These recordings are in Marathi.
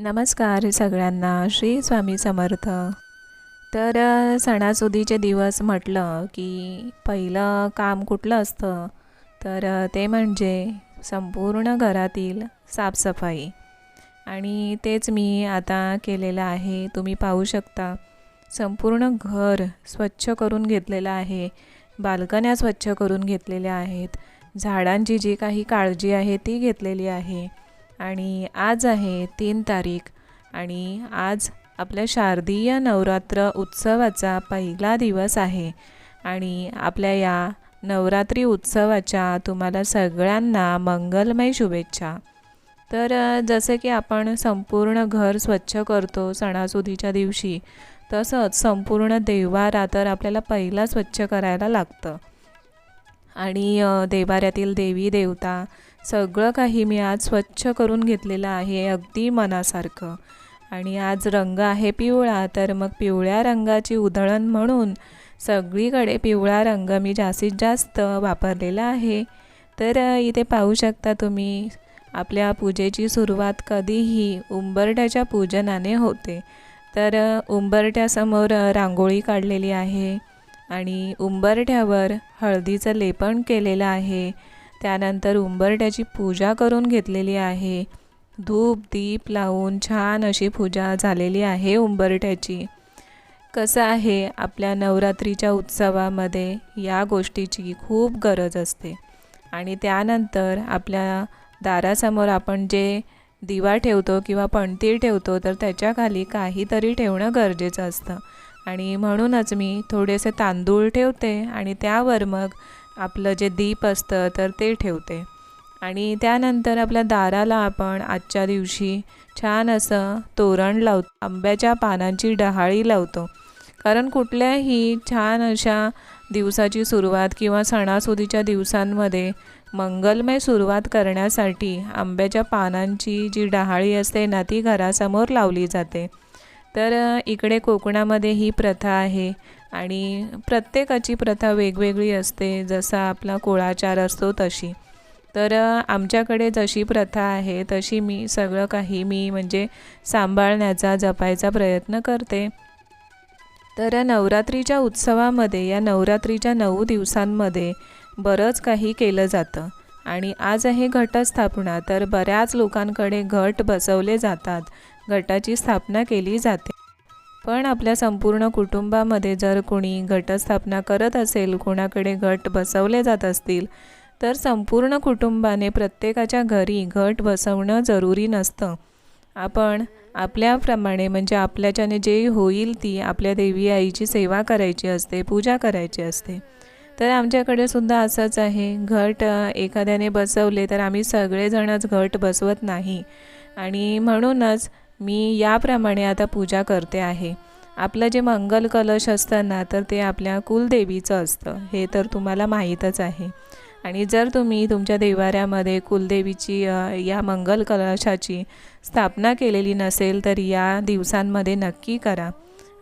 नमस्कार सगळ्यांना श्री स्वामी समर्थ. तर सणासुदीचे दिवस म्हटलं की पहिलं काम कुठलं असतं? तर ते म्हणजे संपूर्ण घरातील साफसफाई. आणि तेच मी आता केलेलं आहे. तुम्ही पाहू शकता संपूर्ण घर स्वच्छ करून घेतलेलं आहे. बाल्कन्या स्वच्छ करून घेतलेल्या आहेत. झाडांची जी काही काळजी आहे ती घेतलेली आहे. आणि आज आहे तीन तारीख आणि आज आपल्या शारदीय नवरात्र उत्सवाचा पहिला दिवस आहे. आणि आपल्या या नवरात्री उत्सवाच्या तुम्हाला सगळ्यांना मंगलमय शुभेच्छा. तर जसे की आपण संपूर्ण घर स्वच्छ करतो सणासुदीच्या दिवशी तसंच संपूर्ण देवारा तर आपल्याला पहिला स्वच्छ करायला लागतं. आणि देवाऱ्यातील देवी देवता सगळं काही मी आज स्वच्छ करून घेतलेलं आहे अगदी मनासारखं. आणि आज रंग आहे पिवळा तर मग पिवळ्या रंगाची उधळण म्हणून सगळीकडे पिवळा रंग मी जास्तीत जास्त वापरलेला आहे. तर इथे पाहू शकता तुम्ही आपल्या पूजेची सुरुवात कधीही उंबरट्याच्या पूजनाने होते. तर उंबरट्यासमोर रांगोळी काढलेली आहे. आणि उंबरठ्यावर हळदीचं लेपन केलेलं आहे. त्यानंतर उंबरठ्याची पूजा करून घेतलेली आहे. धूप दीप लावून छान अशी पूजा झालेली आहे उंबरठ्याची. कसं आहे आपल्या नवरात्रीच्या उत्सवामध्ये या गोष्टीची खूप गरज असते. आणि त्यानंतर आपल्या दारासमोर आपण जे दिवा ठेवतो किंवा पणती ठेवतो तर त्याच्याखाली काहीतरी ठेवणं गरजेचं असतं. आणि म्हणूनच मी थोडेसे तांदूळ ठेवते आणि त्यावर मग आपलं जे दीप असतं तर ते ठेवते. आणि त्यानंतर आपल्या दाराला आपण आजच्या दिवशी छान असं तोरण लावतो आंब्याच्या पानांची डहाळी लावतो. कारण कुठल्याही छान अशा दिवसाची सुरुवात किंवा सणासुदीच्या दिवसांमध्ये मंगलमय सुरुवात करण्यासाठी आंब्याच्या पानांची जी डहाळी असते ना ती घरासमोर लावली जाते. तर इकडे कोकणामध्ये ही प्रथा आहे आणि प्रत्येकाची प्रथा वेगवेगळी असते जसा आपला कुळाचार असतो तशी. तर आमच्याकडे जशी प्रथा आहे तशी मी सगळं काही मी म्हणजे सांभाळण्याचा जपायचा प्रयत्न करते. तर नवरात्रीच्या उत्सवामध्ये या नवरात्रीच्या नऊ दिवसांमध्ये बरंच काही केलं जातं आणि आज आहे घटस्थापना तर बऱ्याच लोकांकडे घट बसवले जातात. गटाची स्थापना केली जाते. पण आपल्या संपूर्ण कुटुंबामध्ये जर कोणी घटस्थापना करत असेल कोणाकडे घट बसवले जात असतील तर संपूर्ण कुटुंबाने प्रत्येकाच्या घरी घट बसवणं जरुरी नसतं. आपण आपल्याप्रमाणे म्हणजे आपल्याच्याने जे होईल ती आपल्या देवी आईची सेवा करायची असते पूजा करायची असते. तर आमच्याकडे सुद्धा असंच आहे. घट एखाद्याने बसवले तर आम्ही सगळेजणच घट बसवत नाही. आणि म्हणूनच मी याप्रमाणे आता पूजा करते आहे. आपलं जे मंगल कलश असतं ना तर ते आपल्या कुलदेवीचं असतं. हे तर तुम्हाला माहीतच आहे. आणि जर तुम्ही तुमच्या देवाऱ्यामध्ये कुलदेवीची या मंगल कलशाची स्थापना केलेली नसेल तर या दिवसांमध्ये नक्की करा.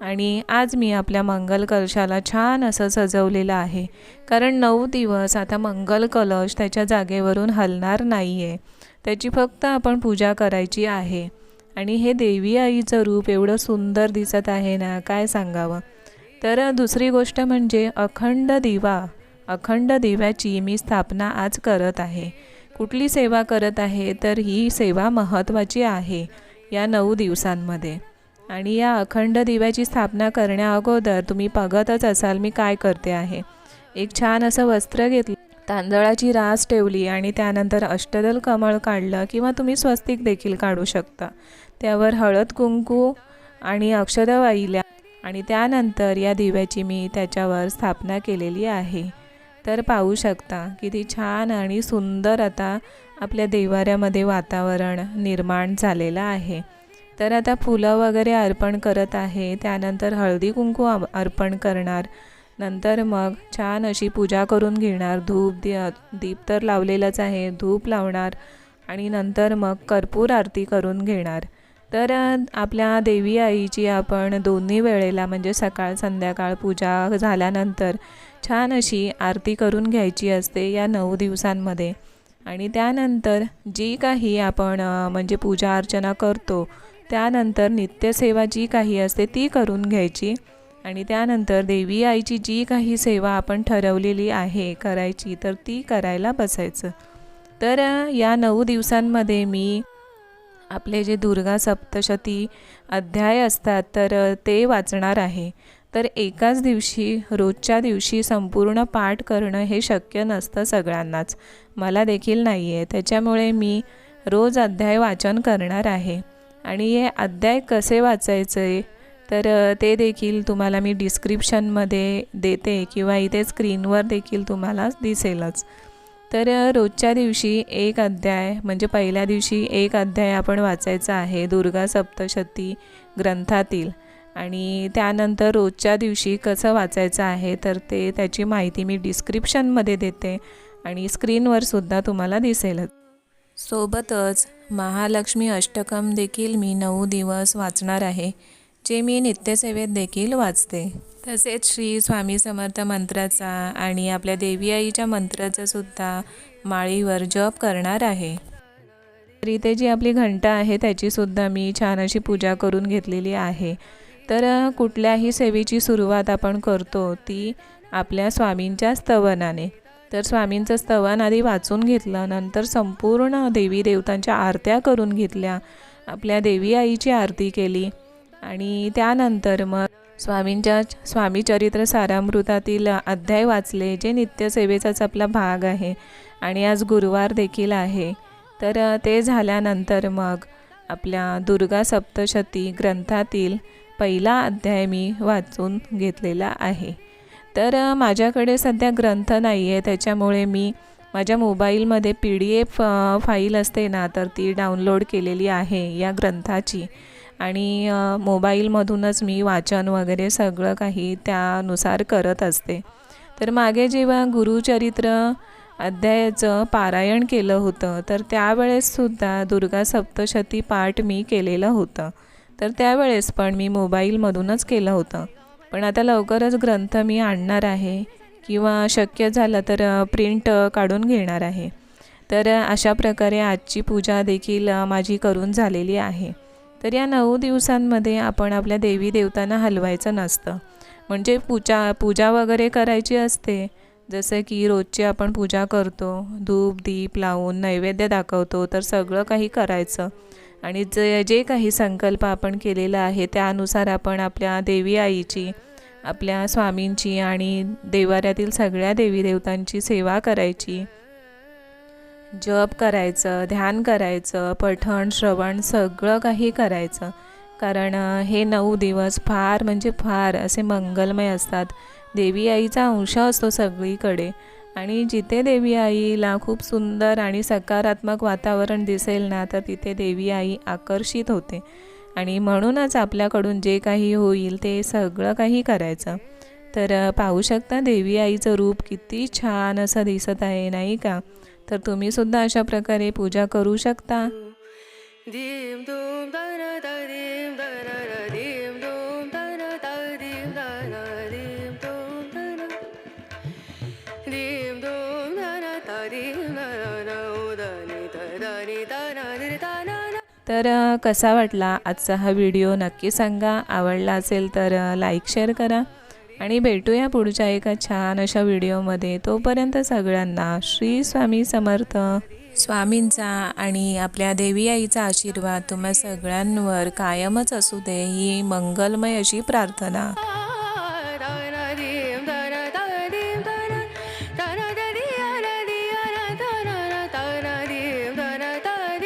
आणि आज मी आपल्या मंगल कलशाला छान असं सजवलेलं आहे. कारण नऊ दिवस आता मंगल कलश त्याच्या जागेवरून हलणार नाही आहे त्याची फक्त आपण पूजा करायची आहे. आणि हे देवी आईचं रूप एवढं सुंदर दिसत आहे ना काय सांगावं? तर दुसरी गोष्ट म्हणजे अखंड दिवा अखंड दिव्याची मी स्थापना आज करत आहे. कुठली सेवा करत आहे? तर ही सेवा महत्त्वाची आहे या नऊ दिवसांमध्ये. आणि या अखंड दिव्याची स्थापना करण्या अगोदर तुम्ही बघतच असाल मी काय करते आहे. एक छान असं वस्त्र घेतलं. तांदळाची रास ठेवली आणि त्यानंतर अष्टदल कमळ काढलं किंवा तुम्ही स्वस्तिक देखील काढू शकता. त्यावर हळद कुंकू आणि अक्षदा वाहिल्या आणि त्यानंतर या दिव्याची मी त्याच्यावर स्थापना केलेली आहे. तर पाहू शकता किती छान आणि सुंदर आता आपल्या देवाऱ्यामध्ये वातावरण निर्माण झालेलं आहे. तर आता फुलं वगैरे अर्पण करत आहे. त्यानंतर हळदी कुंकू अर्पण करणार नंतर मग छान अशी पूजा करून घेणार. धूप दि दीप तर लावलेलंच आहे धूप लावणार आणि नंतर मग कर्पूर आरती करून घेणार. तर आपल्या देवी आईची आपण दोन्ही वेळेला म्हणजे सकाळ संध्याकाळ पूजा झाल्यानंतर छान अशी आरती करून घ्यायची असते या नऊ दिवसांमध्ये. आणि त्यानंतर जी काही आपण म्हणजे पूजा अर्चना करतो त्यानंतर नित्यसेवा जी काही असते ती करून घ्यायची. आणि त्यानंतर देवी आईची जी काही सेवा आपण ठरवलेली आहे करायची तर ती करायला बसायचं. तर या नऊ दिवसांमध्ये मी आपले जे दुर्गा सप्तशती अध्याय असतात तर ते वाचणार आहे. तर एकाच दिवशी रोजच्या दिवशी संपूर्ण पाठ करणं हे शक्य नसतं सगळ्यांनाच. मला देखील नाही आहे त्याच्यामुळे मी रोज अध्याय वाचन करणार आहे. आणि हे अध्याय कसे वाचायचे तर ते देखील तुम्हाला मी डिस्क्रिप्शनमध्ये देते किंवा इथे स्क्रीनवर देखील तुम्हाला दिसेलच. तर रोजच्या दिवशी एक अध्याय म्हणजे पहिल्या दिवशी एक अध्याय आपण वाचायचा आहे दुर्गा सप्तशती ग्रंथातील. आणि त्यानंतर रोजच्या दिवशी कसं वाचायचं आहे तर ते त्याची माहिती मी डिस्क्रिप्शनमध्ये देते आणि स्क्रीनवर सुद्धा तुम्हाला दिसेलच. सोबतच महालक्ष्मी अष्टकम देखील मी नऊ दिवस वाचणार आहे. जे मी नित्यसेवेत देखील वाचते. तसेच श्री स्वामी समर्थ मंत्राचा आणि आपल्या देवी आईच्या मंत्राचा सुद्धा माळीवर जप करणार आहे. तर जी आपली घंटा आहे त्याचीसुद्धा मी छान अशी पूजा करून घेतलेली आहे. तर कुठल्याही सेवेची सुरुवात आपण करतो ती आपल्या स्वामींच्या स्तवनाने. तर स्वामींचं स्तवन आधी वाचून घेतलं नंतर संपूर्ण देवी देवतांच्या आरत्या करून घेतल्या. आपल्या देवी आईची आरती केली. आणि त्यानंतर मग स्वामींच्या स्वामी चरित्र सारामृतातील अध्याय वाचले जे नित्यसेवेचाच आपला भाग आहे आणि आज गुरुवार देखील आहे. तर ते झाल्यानंतर मग आपल्या दुर्गा सप्तशती ग्रंथातील पहिला अध्याय मी वाचून घेतलेला आहे. तर माझ्याकडे सध्या ग्रंथ नाही आहे त्याच्यामुळे मी माझ्या मोबाईलमध्ये पी डी एफ फाईल असते ना तर ती डाउनलोड केलेली आहे या ग्रंथाची. आणि मोबाईलमधूनच मी वाचन वगैरे सगळं काही त्यानुसार करत असते. तर मागे जेव्हा गुरुचरित्र अध्यायाचं पारायण केलं होतं तर त्यावेळेससुद्धा दुर्गा सप्तशती पाठ मी केलेलं होतं. तर त्यावेळेस पण मी मोबाईलमधूनच केलं होतं. पण आता लवकरच ग्रंथ मी आणणार आहे किंवा शक्य झालं तर प्रिंट काढून घेणार आहे. तर अशा प्रकारे आजची पूजा देखील माझी करून झालेली आहे. तर या नऊ दिवसांमध्ये आपण आपल्या देवी देवतांना हलवायचं नसतं. म्हणजे पूजा पूजा वगैरे करायची असते. जसं की रोजची आपण पूजा करतो धूप दीप लावून नैवेद्य दाखवतो तर सगळं काही करायचं. आणि जे जे काही संकल्प आपण केलेला आहे त्यानुसार आपण आपल्या देवी आईची आपल्या स्वामींची आणि देवाऱ्यातील सगळ्या देवी देवतांची सेवा करायची. जप करायचं ध्यान करायचं पठण श्रवण सगळं काही करायचं. कारण हे नऊ दिवस फार म्हणजे फार असे मंगलमय असतात. देवी आईचा अंश असतो सगळीकडे. आणि जिथे देवी आईला खूप सुंदर आणि सकारात्मक वातावरण दिसेल ना तर तिथे देवी आई आकर्षित होते. आणि म्हणूनच आपल्याकडून जे काही होईल ते सगळं काही करायचं. तर पाहू शकता देवी आईचं रूप किती छान असं दिसत आहे नाही का? तर तुम्ही सुद्धा अशा प्रकारे पूजा करू शकता. तर कसा वाटला आजचा हा व्हिडिओ? नक्की सांगा. आवडला असेल तर लाईक शेअर करा. आणि भेटूया पुढच्या एका छान अशा व्हिडिओमध्ये. तोपर्यंत सगळ्यांना श्री स्वामी समर्थ. स्वामींचा आणि आपल्या देवी आईचा आशीर्वाद तुम्हा सगळ्यांवर कायमच असू दे ही मंगलमय अशी प्रार्थना.